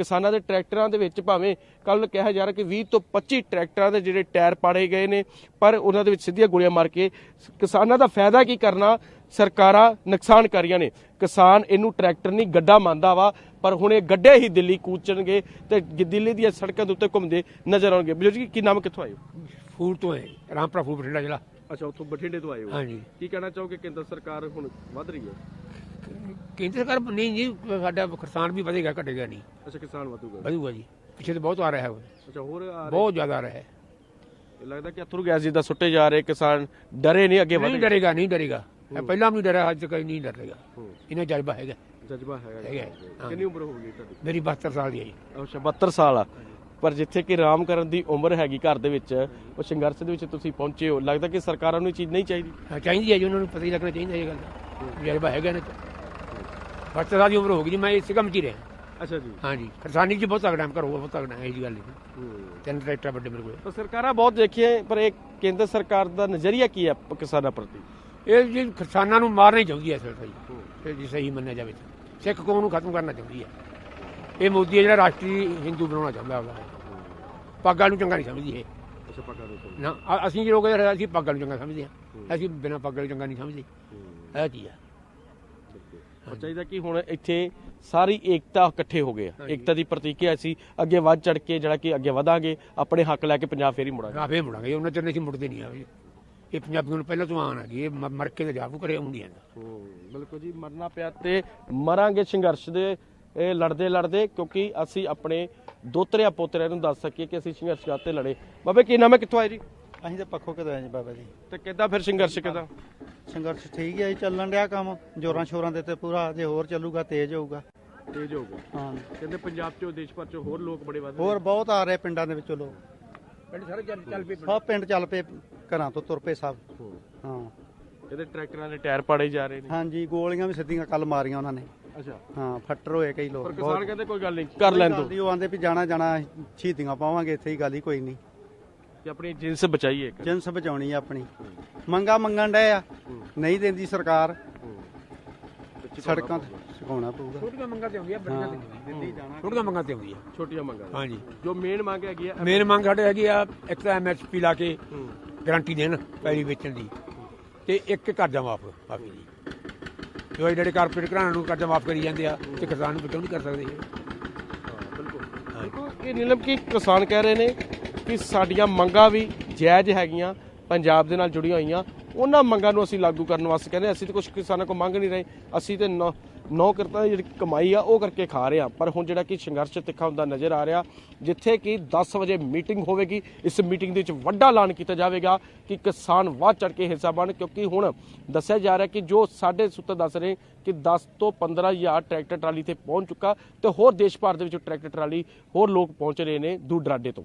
ਕਿਸਾਨਾਂ ਦੇ ਟਰੈਕਟਰਾਂ ਦੇ ਵਿੱਚ ਭਾਵੇਂ ਕੱਲ ਕਿਹਾ ਜਾ ਰਿਹਾ ਕਿ 20 ਤੋਂ 25 ਟਰੈਕਟਰਾਂ ਦੇ ਜਿਹੜੇ ਟਾਇਰ ਪਾੜੇ ਗਏ ਨੇ ਪਰ ਉਹਨਾਂ ਦੇ ਵਿੱਚ ਸਿੱਧੀਆਂ ਗੋਲੀਆਂ ਮਾਰ ਕੇ ਕਿਸਾਨਾਂ ਦਾ ਫਾਇਦਾ ਕੀ ਕਰਨਾ? ਸਰਕਾਰਾਂ ਨੁਕਸਾਨ ਕਰੀਆਂ ਨੇ। ਕਿਸਾਨ ਇਹਨੂੰ ਟਰੈਕਟਰ ਨਹੀਂ ਗੱਡਾ ਮੰਨਦਾ ਵਾ ਪਰ ਹੁਣ ਇਹ ਗੱਡੇ ਹੀ ਦਿੱਲੀ ਕੂਚਣਗੇ ਤੇ ਦਿੱਲੀ ਦੀਆਂ ਸੜਕਾਂ ਦੇ ਉੱਤੇ ਘੁੰਮਦੇ ਨਜ਼ਰ ਆਉਣਗੇ। ਬਲੂ ਜੀ ਕੀ ਨਾਮ ਕਿੱਥੋਂ ਆਏ ਹੋ? ਫੂਲ ਤੋਂ ਹੈ ਰਾਮਪੁਰਾ ਫੂਲ ਬਠਿੰਡਾ ਜ਼ਿਲ੍ਹਾ। ਅੱਛਾ ਉੱਥੋਂ ਬਠਿੰਡੇ ਤੋਂ ਆਏ ਹੋ। ਹਾਂਜੀ। ਕੀ ਕਹਿਣਾ ਚਾਹੋਗੇ ਕੇਂਦਰ ਸਰਕਾਰ ਹੁਣ ਵੱਧ ਰਹੀ ਹੈ? ਕੇਂਦਰ ਸਰਕਾਰ ਨਹੀਂ ਜੀ ਸਾਡਾ ਕਿਸਾਨ ਵੀ ਵਧੇਗਾ ਘਟੇਗਾ ਨਹੀਂ। ਅੱਛਾ ਕਿਸਾਨ ਵਧੂਗਾ। ਵਧੂਗਾ ਜੀ। ਪਿੱਛੇ ਤਾਂ ਬਹੁਤ ਆ ਰਿਹਾ ਹੈ ਅੱਛਾ ਹੋਰ ਆ ਰਹੇ- ਬਹੁਤ ਜ਼ਿਆਦਾ ਆ ਰਿਹਾ ਹੈ। ਲੱਗਦਾ ਕਿ ਅਥਰੂ ਗੈਸ ਜਿੱਦਾਂ ਸੁੱਟੇ ਜਾ ਰਹੇ ਕਿਸਾਨ ਡਰੇ ਨਹੀਂ ਅੱਗੇ ਨਹੀਂ ਵਧੇ ਡਰੇਗਾ ਨਹੀਂ ਡਰੇਗਾ। ਇਹ ਪਹਿਲਾਂ ਵੀ ਨਹੀਂ ਡਰਿਆ ਅੱਜ ਤੱਕ ਨਹੀਂ ਡਰੇਗਾ। ਹੂੰ। ਇਹਨਾਂ ਜਜ਼ਬਾ ਹੈਗਾ। ਜਜ਼ਬਾ ਹੈਗਾ ਹੈਗਾ, ਹਾਂ। ਕਿੰਨੀ ਉਮਰ ਹੋ ਗਈ ਤੁਹਾਡੀ? ਮੇਰੀ 72 ਸਾਲ ਦੀ ਹੈ ਜੀ। ਅੱਛਾ 72 ਸਾਲ ਆ। ਪਰ ਜਿੱਥੇ ਕਿ ਆਰਾਮ ਕਰਨ ਦੀ ਉਮਰ ਹੈਗੀ ਘਰ ਦੇ ਵਿੱਚ ਉਹ ਸੰਘਰਸ਼ ਦੇ ਵਿੱਚ ਤੁਸੀਂ ਪਹੁੰਚੇ ਹੋ। ਲੱਗਦਾ ਕਿ ਸਰਕਾਰਾਂ ਨੂੰ ਇਹ ਚੀਜ਼ ਨਹੀਂ ਚਾਹੀਦੀ? ਹਾਂ, ਚਾਹੀਦੀ ਹੈ ਜੀ ਉਹਨਾਂ ਨੂੰ ਪਤਾ ਹੀ ਲੱਗਣਾ ਚਾਹੀਦਾ ਇਹ ਗੱਲ ਦਾ। ਜਜ਼ਬਾ ਹੈਗਾ ਨਾ 72 ਸਾਲ ਦੀ ਉਮਰ ਹੋ ਗਈ ਜੀ ਮੈਂ ਇਸ ਕੰਮ 'ਚ ਹੀ ਰਿਹਾ। ਅੱਛਾ ਜੀ। ਹਾਂਜੀ ਕਿਸਾਨੀ 'ਚ ਬਹੁਤ ਤਗੜਾ ਕਰੂਗਾ ਬਹੁਤ ਤਗੜਾ ਇਹ ਜੀ ਗੱਲ ਨਹੀਂ। ਤਿੰਨ ਟਰੈਕਟਰ ਵੱਡੇ ਮੇਰੇ ਕੋਲ। ਤਾਂ ਸਰਕਾਰਾਂ ਬਹੁਤ ਦੇਖੀਆਂ ਪਰ ਇਹ ਕੇਂਦਰ ਸਰਕਾਰ ਦਾ ਨਜ਼ਰੀਆ ਕੀ ਹੈ ਕਿਸਾਨਾਂ ਪ੍ਰਤੀ? ਇਹ ਜੀ ਕਿਸਾਨਾਂ ਨੂੰ ਮਾਰਨਾ ਹੀ ਚਾਹੁੰਦੀ ਹੈ ਅਸਲ ਸਹੀ ਜੀ। ਸਹੀ ਮੰਨਿਆ ਜਾਵੇ। ਸਿੱਖ ਕੌਮ ਨੂੰ ਖਤਮ ਕਰਨਾ ਚਾਹੁੰਦੀ ਹੈ। ਇਹ ਮੋਦੀ ਹੈ ਜਿਹੜਾ ਰਾਸ਼ਟਰੀ ਹਿੰਦੂ ਬਣਾਉਣਾ ਚਾਹੁੰਦਾ ਉਹਦਾ ਪੱਗਾਂ ਨੂੰ ਚੰਗਾ ਨਹੀਂ ਸਮਝਦੀ ਇਹ। ਅੱਛਾ ਨਾ ਅ- ਅਸੀਂ ਜਿਹੜੇ ਲੋਕ ਅਸੀਂ ਪੱਗਾਂ ਨੂੰ ਚੰਗਾ ਸਮਝਦੇ। ਹਾਂ। ਅਸੀਂ ਬਿਨਾਂ ਪੱਗਾਂ ਨੂੰ ਚੰਗਾ ਨਹੀਂ ਸਮਝਦੇ। ਇਹ ਚੀਜ਼ ਹੈ। ਉਹ ਚਾਹੀਦਾ ਕਿ ਹੁਣ ਇੱਥੇ ਸਾਰੀ ਏਕਤਾ ਇਕੱਠੇ ਹੋ ਗਏ ਆ। ਏਕਤਾ ਦੀ ਪ੍ਰਤੀਕ ਹੈ ਅਸੀਂ ਅੱਗੇ ਵੱਧ ਚੜ ਕੇ ਜਿਹੜਾ ਕਿ ਅੱਗੇ ਵਧਾਂਗੇ ਆਪਣੇ ਹੱਕ ਲੈ ਕੇ ਪੰਜਾਬ ਫੇਰੀ ਮੁੜਾਂਗੇ। ਰਾਫੇ ਮੁੜਾਂਗੇ। ਉਹਨਾਂ ਚਿਰ ਨਹੀਂ ਮੁੜਦੇ ਨਹੀਂ ਆ ਇਹ ਪੰਜਾਬੀਆਂ ਨੂੰ ਪਹਿਲਾਂ ਤੋਂ ਆਣ ਆ ਗਈ ਇਹ ਮਰ ਕੇ ਤੇ ਜਾਬੂ ਕਰੇ ਹੁੰਦੀਆਂ ਬਿਲਕੁਲ ਜੀ ਮਰਨਾ ਪਿਆ ਤੇ ਮਰਾਂਗੇ ਸੰਘਰਸ਼ ਦੇ ਇਹ ਲੜਦੇ ਲੜਦੇ ਕਿਉਂਕਿ ਅਸੀਂ ਆਪਣੇ ਦੋਤਰਿਆਂ ਪੋਤਰਿਆਂ ਨੂੰ ਦੱਸ ਸਕੀਏ ਕਿ ਅਸੀਂ ਸੰਘਰਸ਼ ਕਰਤੇ ਲੜੇ। ਬਾਬੇ ਕੀ ਨਾਮ ਹੈ? ਕਿੱਥੋਂ ਆਏ ਜੀ? ਅਸੀਂ ਤਾਂ ਪੱਖੋਂ ਕਿਤੇ ਆਏ ਜੀ ਬਾਬਾ ਜੀ। ਤੇ ਕਿੱਦਾਂ ਫਿਰ ਸੰਘਰਸ਼ ਕਿੱਦਾਂ? ਸੰਘਰਸ਼ ਠੀਕ ਹੈ ਜੀ ਚੱਲਣ ਡਿਆ ਕੰਮ। ਜੋਰਾਂ ਸ਼ੋਰਾਂ ਦੇ ਤੇ ਪੂਰਾ ਜੇ ਹੋਰ ਚੱਲੂਗਾ ਤੇਜ਼ ਹੋਊਗਾ। ਤੇਜ਼ ਹੋ ਗਿਆ ਹਾਂ। ਕਹਿੰਦੇ ਪੰਜਾਬ ਚੋਂ ਦੇਸ਼ ਭਰ ਚੋਂ ਹੋਰ ਲੋਕ ਬੜੇ ਵੱਧ ਹੋਰ ਬਹੁਤ ਆ ਰਹੇ ਪਿੰਡਾਂ ਦੇ ਵਿੱਚੋਂ ਲੋਕ। ਪਿੰਡ ਸਾਰੇ ਚੱਲ ਚੱਲ ਪਏ ਸਭ ਪਿੰਡ ਚੱਲ ਪਏ ਘਰਾਂ ਤੋਂ ਤੁਰ ਪਏ ਸਭ। ਹਾਂ। ਇਹਦੇ ਟਰੈਕਟਰਾਂ ਦੇ ਟਾਇਰ ਪਾੜੇ ਜਾ ਰਹੇ ਨੇ। ਹਾਂਜੀ ਗੋਲੀਆਂ ਵੀ ਸਿੱਧੀਆਂ ਕੱਲ ਮਾਰੀਆਂ ਉਹਨਾਂ ਨੇ। ਅੱਛਾ। ਹਾਂ ਫੱਟਰ ਹੋਏ ਕਈ ਲੋਕ। ਪਰ ਕਿਸਾਨ ਕਹਿੰਦੇ ਕੋਈ ਗੱਲ ਨਹੀਂ ਕਰ ਲੈਣ ਦੋ। ਦੋ ਉਹ ਆਂਦੇ ਵੀ ਜਾਣਾ ਜਾਣਾ ਸ਼ਹੀਦੀਆਂ ਪਾਵਾਂਗੇ ਇੱਥੇ ਹੀ ਗੱਲ ਹੀ ਕੋਈ ਨਹੀਂ ਕਿ ਆਪਣੀ ਜਿੰਸ ਬਚਾਈਏ ਜਿੰਸ ਬਚਾਉਣੀ ਆ ਆਪਣੀ। ਮੰਗਾ ਮੰਗਣ ਡਏ ਆ। ਨਹੀਂ ਦਿੰਦੀ ਸਰਕਾਰ। ਸੜਕਾਂ ਤੇ ਸੁਕਾਉਣਾ ਪਊਗਾ। ਛੋਟੀਆਂ ਮੰਗਾਂ ਤੇ ਆਉਂਦੀਆਂ ਬੜੀਆਂ ਤੇ ਨਹੀਂ ਦਿੱਲੀ ਜਾਣਾ। ਛੋਟੀਆਂ ਮੰਗਾਂ ਤੇ ਆਉਂਦੀਆਂ। ਛੋਟੀਆਂ ਮੰਗਾਂ ਹਾਂਜੀ। ਜੋ ਮੇਨ ਮੰਗ ਹੈਗੀ ਆ ਮੇਨ ਮੰਗ ਸਾਡੇ ਹੈਗੀ ਆ ਇੱਕ ਤਾਂ ਐਮਐਸਪੀ ਲਾ ਕੇ ਗਾਰੰਟੀ ਦੇਣ ਪੈਲੀ ਵੇਚਣ ਦੀ। ਤੇ ਇੱਕ ਕਰਜ਼ਾ ਮਾਫ ਮਾਫੀ ਜੀ ਜੋ ਇਹ ਜਿਹੜੇ ਕਾਰਪੋਰੇਟ ਘਰਾਣਿਆਂ ਨੂੰ ਕਰਜ਼ਾ ਮਾਫ ਕਰੀ ਜਾਂਦੇ ਆ ਤੇ ਕਿਸਾਨ ਨੂੰ ਬਚਾਉ ਨਹੀਂ ਕਰ ਸਕਦੇ ਬਿਲਕੁਲ। ਇਹ ਨੀਲਮ ਕੀ ਕਿਸਾਨ ਕਹਿ ਰਹੇ ਨੇ ਕਿ ਸਾਡੀਆਂ ਮੰਗਾਂ ਵੀ ਜਾਇਜ਼ ਹੈਗੀਆਂ, ਪੰਜਾਬ ਦੇ ਨਾਲ ਜੁੜੀਆਂ ਹੋਈਆਂ। ਉਹਨਾਂ ਮੰਗਾਂ ਨੂੰ ਅਸੀਂ ਲਾਗੂ ਕਰਨ ਵਾਸਤੇ ਕਹਿੰਦੇ ਅਸੀਂ ਤਾਂ ਕੁਝ ਕਿਸਾਨਾਂ ਕੋਲ ਮੰਗ ਨਹੀਂ ਰਹੇ। ਅਸੀਂ ਤੇ ਨੌ ਨੌ ਕਰਤਾ ਜਿਹੜੀ ਕਮਾਈ ਆ, ਉਹ ਕਰਕੇ ਖਾ ਰਹੇ ਆ ਪਰ ਹੁਣ ਜਿਹੜਾ ਕਿ ਸੰਘਰਸ਼ ਤਿੱਖਾ ਹੁੰਦਾ ਨਜ਼ਰ ਆ ਰਿਹਾ, ਜਿੱਥੇ ਕਿ 10 ਵਜੇ ਮੀਟਿੰਗ ਹੋਵੇਗੀ, ਇਸ ਮੀਟਿੰਗ ਦੇ ਵਿੱਚ ਵੱਡਾ ਐਲਾਨ ਕੀਤਾ ਜਾਵੇਗਾ ਕਿ ਕਿਸਾਨ ਵੱਧ ਚੜ ਕੇ ਹਿੱਸਾ ਬਣ ਕਿਉਂਕਿ ਹੁਣ ਦੱਸਿਆ ਜਾ ਰਿਹਾ ਕਿ ਜੋ ਸਾਡੇ ਸੂਤਰ ਦੱਸ ਰਹੇ ਕਿ 10 ਤੋਂ 15 ਹਜ਼ਾਰ ਟਰੈਕਟਰ ਟਰਾਲੀ ਤੇ ਪਹੁੰਚ ਚੁੱਕਾ ਤੇ ਹੋਰ ਦੇਸ਼ ਭਰ ਦੇ ਵਿੱਚ ਟਰੈਕਟਰ ਟਰਾਲੀ ਹੋਰ ਲੋਕ ਪਹੁੰਚ ਰਹੇ ਨੇ ਦੂਰ ਦਰਾਡੇ ਤੋਂ।